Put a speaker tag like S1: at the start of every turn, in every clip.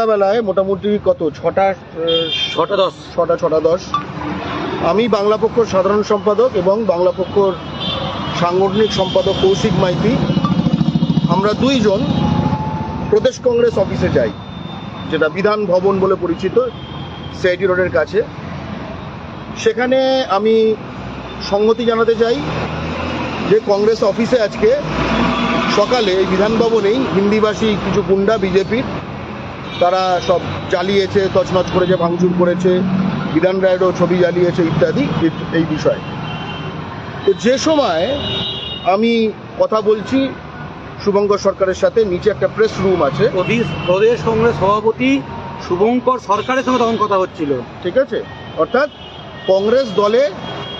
S1: সন্ধ্যাবেলায় মোটামুটি কত? ছটা
S2: ছটা দশ।
S1: ছটা ছটা দশ। আমি বাংলা পক্ষর সাধারণ সম্পাদক এবং বাংলা পক্ষর সাংগঠনিক সম্পাদক কৌশিক মাইতি। আমরা দুইজন প্রদেশ কংগ্রেস অফিসে যাই যেটা বিধান ভবন বলে পরিচিত সিআইটি রোডের কাছে। সেখানে আমি সংহতি জানাতে চাই যে কংগ্রেস অফিসে আজকে সকালে এই বিধান ভবনেই হিন্দিভাষী কিছু গুন্ডা বিজেপির তারা সব জ্বালিয়েছে তছনছ করেছে ভাঙচুর করেছে বিধান রায়েরও ছবি জ্বালিয়েছে ইত্যাদি এই- বিষয়ে। তো যে সময় আমি কথা বলছি শুভঙ্কর সরকারের সাথে নিচে একটা প্রেস রুম আছে।
S2: প্রদেশ কংগ্রেস সভাপতি শুভঙ্কর সরকারের সঙ্গে তখন কথা হচ্ছিল।
S1: ঠিক আছে? অর্থাৎ কংগ্রেস দলে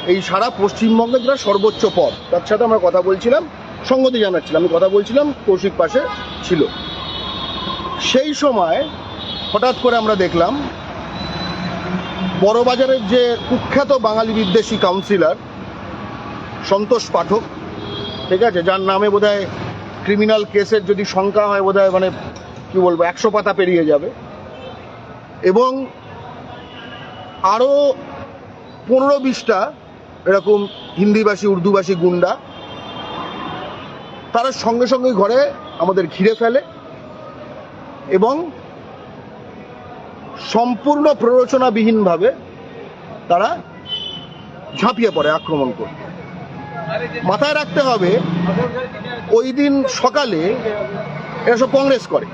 S1: এই সারা পশ্চিমবঙ্গে যেটা সর্বোচ্চ পদ তার সাথে আমরা কথা বলছিলাম সঙ্গতি জানাচ্ছিলাম। আমি কথা বলছিলাম কৌশিক পাশে ছিল। সেই সময় হঠাৎ করে আমরা দেখলাম বড়বাজারের যে কুখ্যাত বাঙালি বিদ্বেষী কাউন্সিলর সন্তোষ পাঠক, ঠিক আছে, যার নামে বোধহয় ক্রিমিনাল কেসের যদি সংখ্যা হয় বোধহয় মানে কি বলব, একশো পাতা পেরিয়ে যাবে। এবং আরও পনেরো বিশটা এরকম হিন্দিভাষী, উর্দুভাষী গুন্ডা, তারা সঙ্গে সঙ্গে ঘরে আমাদের ঘিরে ফেলে। এবং সম্পূর্ণ প্ররোচনাবিহীনভাবে তারা ঝাঁপিয়ে পড়ে, আক্রমণ করে মাথায় রাখতে হবে, ওই দিন সকালে এরা সব কংগ্রেস করে।